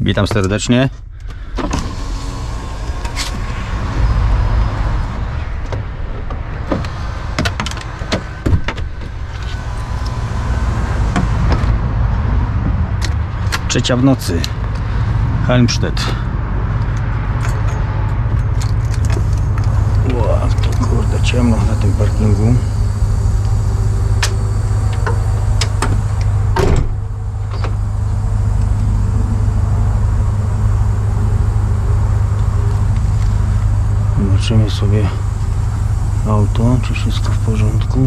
Witam serdecznie. Trzecia w nocy. Helmstedt. Wow, to kurde ciemno na tym parkingu. Zobaczymy sobie auto, czy wszystko w porządku.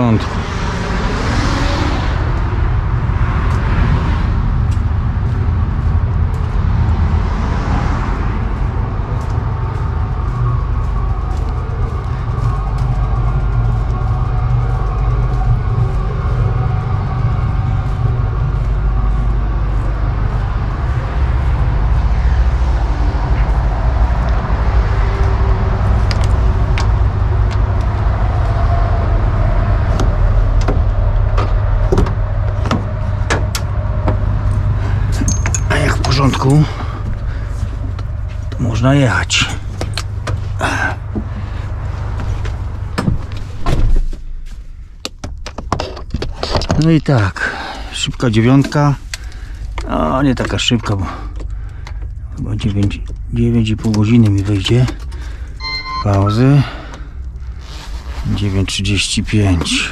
Chyba w porządku. A to można jechać. No i tak, szybka dziewiątka. O, nie taka szybka, bo chyba 9, 9,5 godziny mi wyjdzie. Pauzy. 9.35.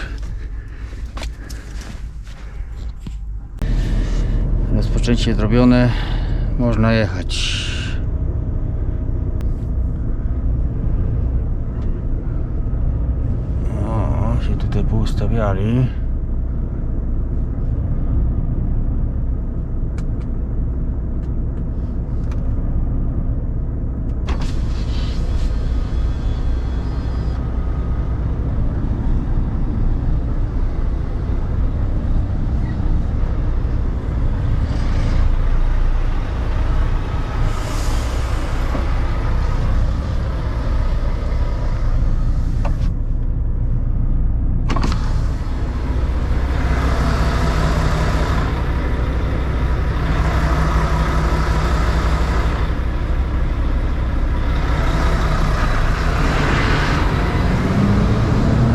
Rozpoczęcie zrobione. Można jechać. O, się tutaj poustawiali.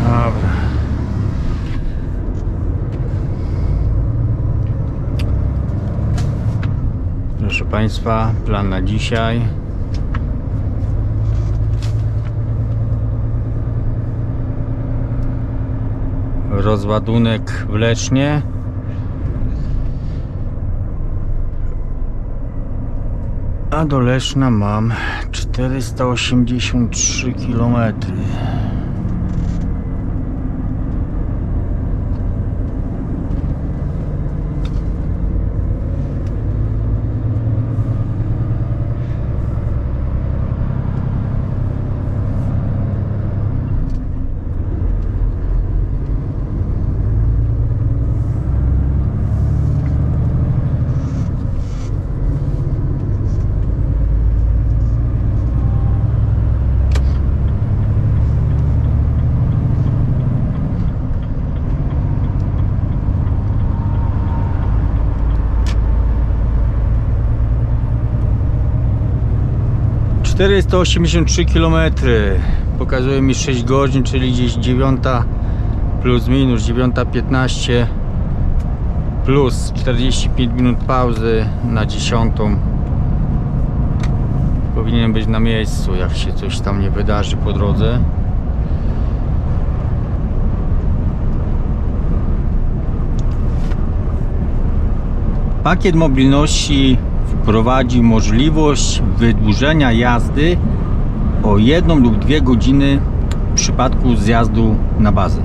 Dobra. Proszę Państwa, plan na dzisiaj. Rozładunek w Lesznie. A do Leszna mam 483 kilometry. Czterysta osiemdziesiąt trzy kilometry. Pokazuje mi 6 godzin, czyli gdzieś 9 plus minus 9.15 plus 45 minut pauzy na 10. Powinien być na miejscu, jak się coś tam nie wydarzy po drodze. Pakiet mobilności wprowadzi możliwość wydłużenia jazdy o jedną lub dwie godziny w przypadku zjazdu na bazę.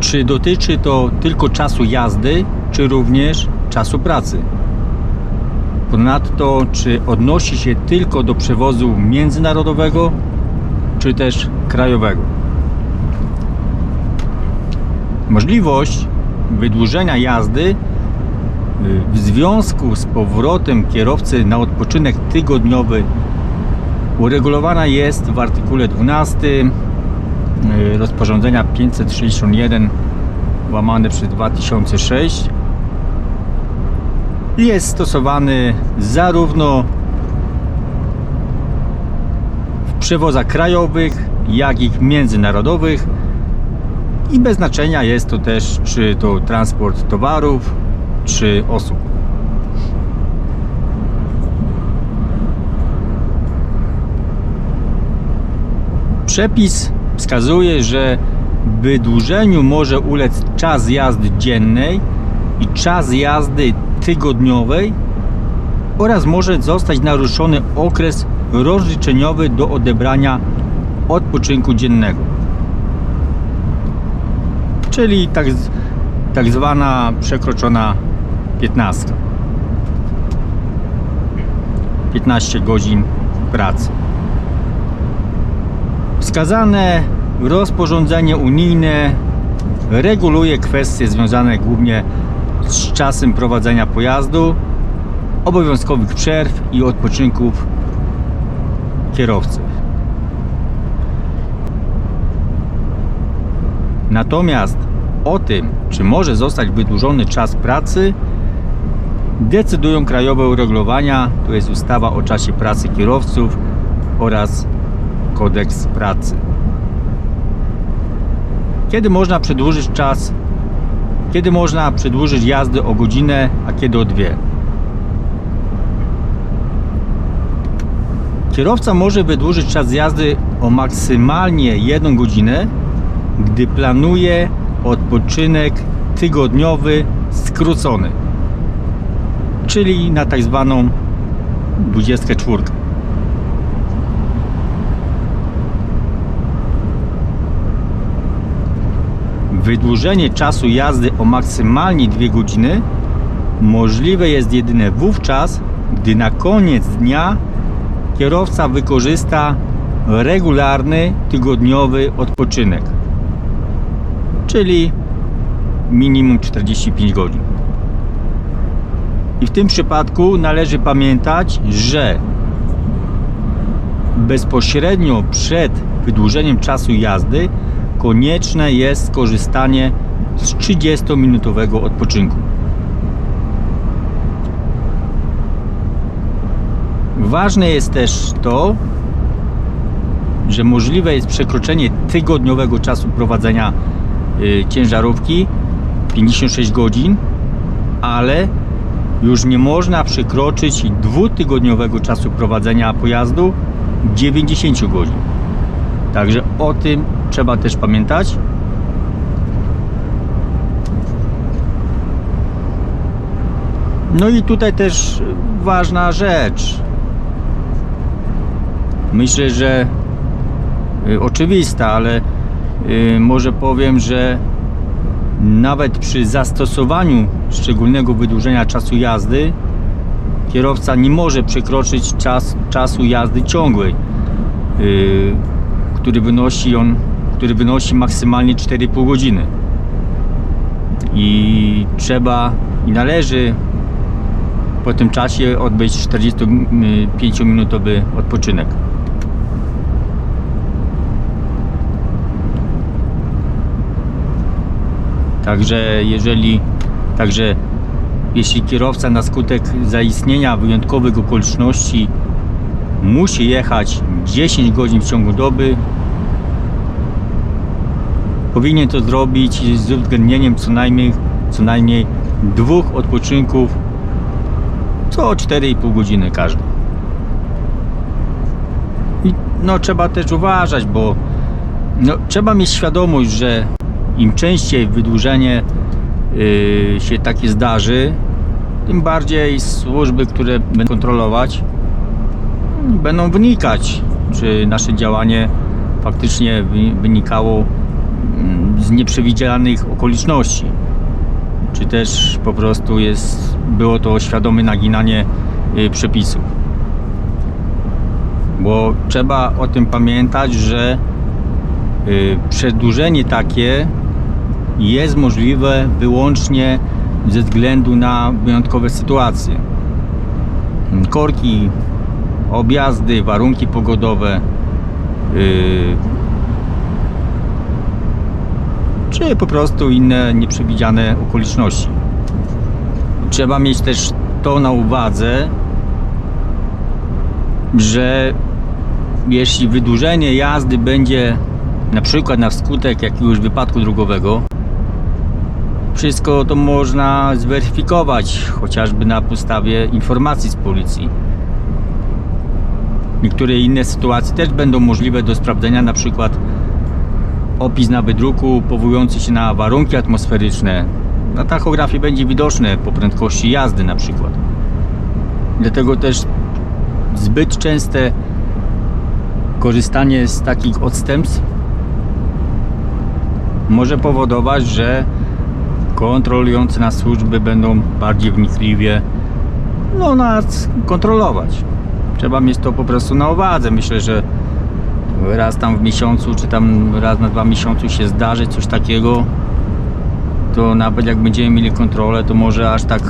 Czy dotyczy to tylko czasu jazdy, czy również czasu pracy? Ponadto, czy odnosi się tylko do przewozu międzynarodowego, czy też krajowego? Możliwość wydłużenia jazdy y, w związku z powrotem kierowcy na odpoczynek tygodniowy uregulowana jest w artykule 12 y, rozporządzenia 561 łamane przez 2006 jest stosowany zarówno w przewozach krajowych, jak i międzynarodowych i bez znaczenia jest to też czy to transport towarów, czy osób. Przepis wskazuje, że wydłużeniu może ulec czas jazdy dziennej i czas jazdy tygodniowej oraz może zostać naruszony okres rozliczeniowy do odebrania odpoczynku dziennego. Czyli tak, tak zwana przekroczona 15. 15 godzin pracy. Wskazane rozporządzenie unijne reguluje kwestie związane głównie z czasem prowadzenia pojazdu, obowiązkowych przerw i odpoczynków kierowcy. Natomiast o tym, czy może zostać wydłużony czas pracy, decydują krajowe uregulowania, to jest ustawa o czasie pracy kierowców oraz kodeks pracy. Kiedy można przedłużyć czas? Kiedy można przedłużyć jazdę o godzinę, a kiedy o dwie? Kierowca może wydłużyć czas jazdy o maksymalnie 1 godzinę, gdy planuje odpoczynek tygodniowy skrócony, czyli na tak zwaną 24. Wydłużenie czasu jazdy o maksymalnie 2 godziny możliwe jest jedynie wówczas, gdy na koniec dnia kierowca wykorzysta regularny tygodniowy odpoczynek, czyli minimum 45 godzin. I w tym przypadku należy pamiętać, że bezpośrednio przed wydłużeniem czasu jazdy konieczne jest skorzystanie z 30-minutowego odpoczynku. Ważne jest też to, że możliwe jest przekroczenie tygodniowego czasu prowadzenia ciężarówki 56 godzin, ale już nie można przekroczyć dwutygodniowego czasu prowadzenia pojazdu 90 godzin. Także o tym trzeba też pamiętać. No i tutaj też ważna rzecz. Myślę, że y, oczywista, ale y, może powiem, że nawet przy zastosowaniu szczególnego wydłużenia czasu jazdy kierowca nie może przekroczyć czas, czasu jazdy ciągłej, y, który wynosi on, który wynosi maksymalnie 4,5 godziny. I trzeba i należy po tym czasie odbyć 45-minutowy odpoczynek. Także jeżeli także jeśli kierowca na skutek zaistnienia wyjątkowych okoliczności musi jechać 10 godzin w ciągu doby, powinien to zrobić z uwzględnieniem co najmniej, co najmniej dwóch odpoczynków co 4,5 godziny każdy. I no trzeba też uważać, bo no, trzeba mieć świadomość, że im częściej wydłużenie yy, się takie zdarzy, tym bardziej służby, które będą kontrolować, będą wnikać, czy nasze działanie faktycznie wy- wynikało mm, z nieprzewidzianych okoliczności. Czy też po prostu jest, było to świadome naginanie y, przepisów. Bo trzeba o tym pamiętać, że y, przedłużenie takie jest możliwe wyłącznie ze względu na wyjątkowe sytuacje. Korki, objazdy, warunki pogodowe, yy, czy po prostu inne nieprzewidziane okoliczności. Trzeba mieć też to na uwadze, że jeśli wydłużenie jazdy będzie na przykład na skutek jakiegoś wypadku drogowego, wszystko to można zweryfikować, chociażby na podstawie informacji z policji. Niektóre inne sytuacje też będą możliwe do sprawdzenia, na przykład opis na wydruku powołujący się na warunki atmosferyczne. Na tachografie będzie widoczne po prędkości jazdy na przykład. Dlatego też zbyt częste korzystanie z takich odstępstw może powodować, że kontrolujące nas służby będą bardziej wnikliwie no, nas kontrolować. Trzeba mieć to po prostu na uwadze. Myślę, że raz tam w miesiącu, czy tam raz na dwa miesiące się zdarzy coś takiego, to nawet jak będziemy mieli kontrolę, to może aż tak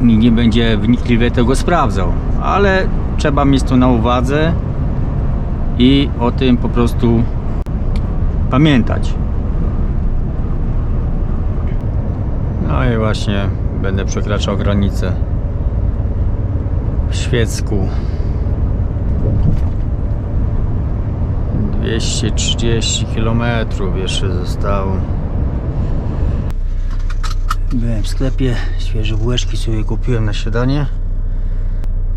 nie będzie wnikliwie tego sprawdzał. Ale trzeba mieć to na uwadze i o tym po prostu pamiętać. No i właśnie będę przekraczał granicę w Świecku. 230 km jeszcze zostało. Byłem w sklepie, świeże bułeczki sobie kupiłem na śniadanie.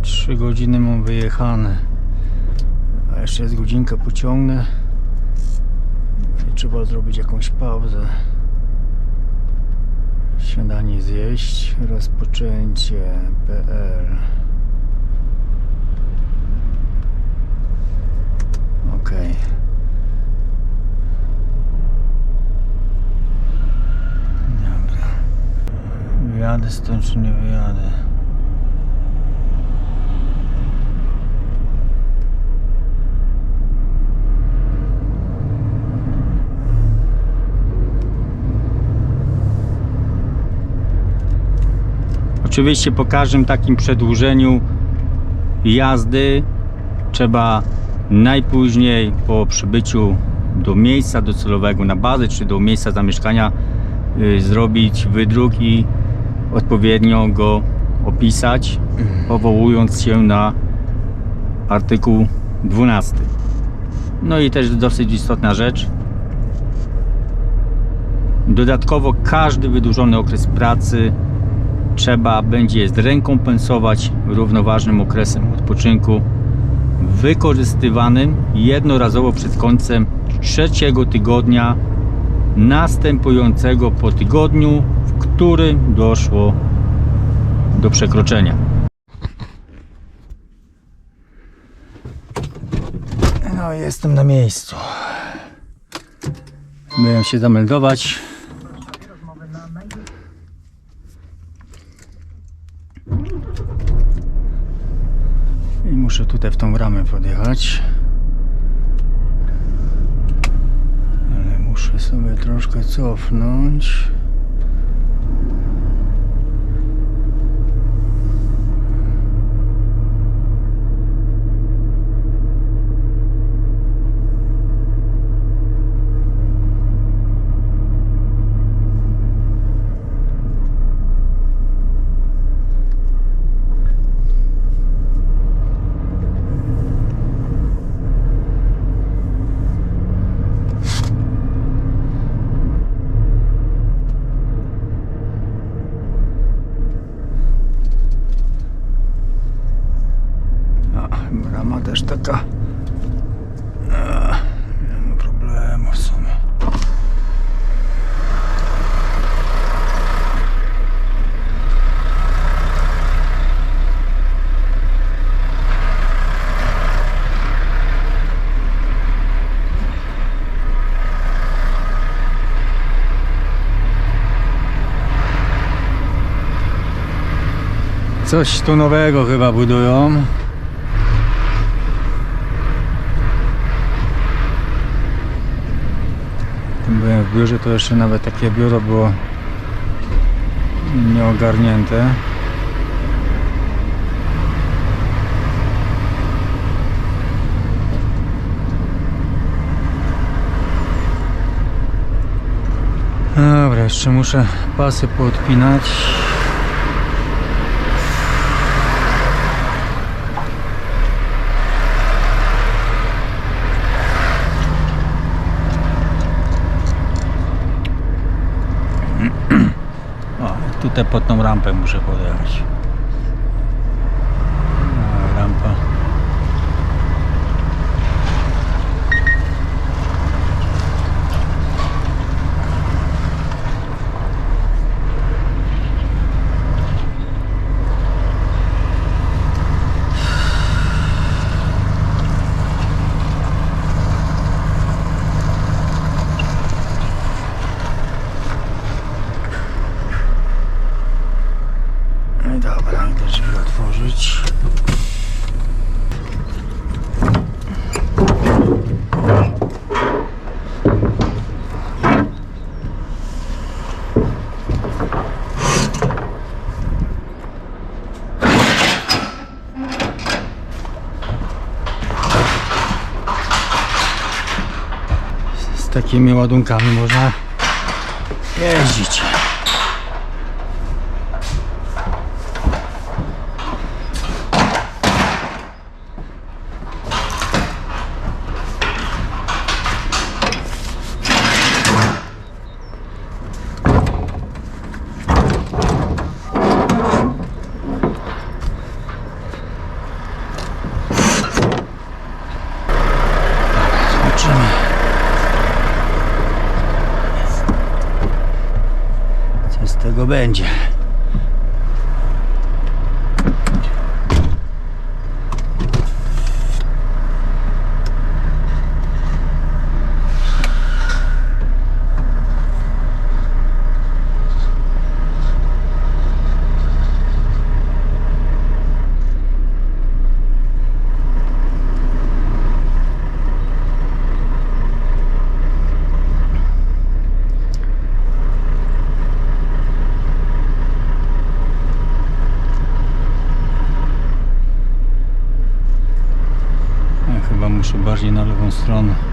3 godziny mam wyjechane. A jeszcze jest godzinka pociągnę. Trzeba zrobić jakąś pauzę. Śniadanie zjeść, rozpoczęcie.pl Okej. Dobra. Wyjadę stąd czy nie wyjadę? Oczywiście po każdym takim przedłużeniu jazdy trzeba najpóźniej po przybyciu do miejsca docelowego na bazę czy do miejsca zamieszkania y, zrobić wydruk i odpowiednio go opisać, powołując się na artykuł 12. No i też dosyć istotna rzecz. Dodatkowo każdy wydłużony okres pracy trzeba będzie zrekompensować równoważnym okresem odpoczynku wykorzystywanym jednorazowo przed końcem trzeciego tygodnia następującego po tygodniu, w którym doszło do przekroczenia. No, jestem na miejscu. Byłem się zameldować. I muszę tutaj w tą bramę podjechać. Ale muszę sobie troszkę cofnąć. Coś tu nowego chyba budują. Tym byłem w biurze, to jeszcze nawet takie biuro było nieogarnięte. Dobra, jeszcze muszę pasy poodpinać. Tutaj pod tą rampę muszę podjechać. Takimi ładunkami można jeździć. Będzie? Bardziej na lewą stronę.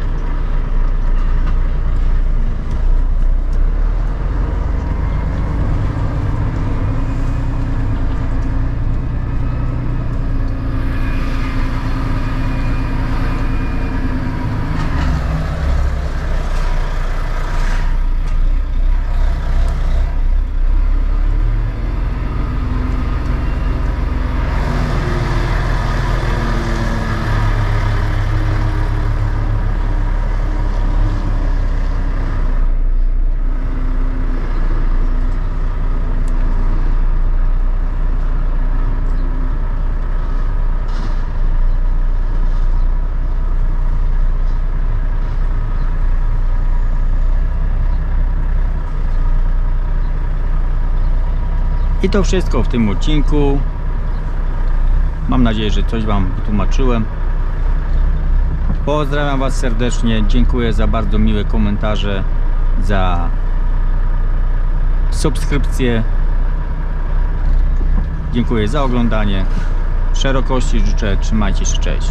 I to wszystko w tym odcinku. Mam nadzieję, że coś Wam wytłumaczyłem. Pozdrawiam Was serdecznie. Dziękuję za bardzo miłe komentarze, za subskrypcję. Dziękuję za oglądanie. Szerokości życzę. Trzymajcie się. Cześć.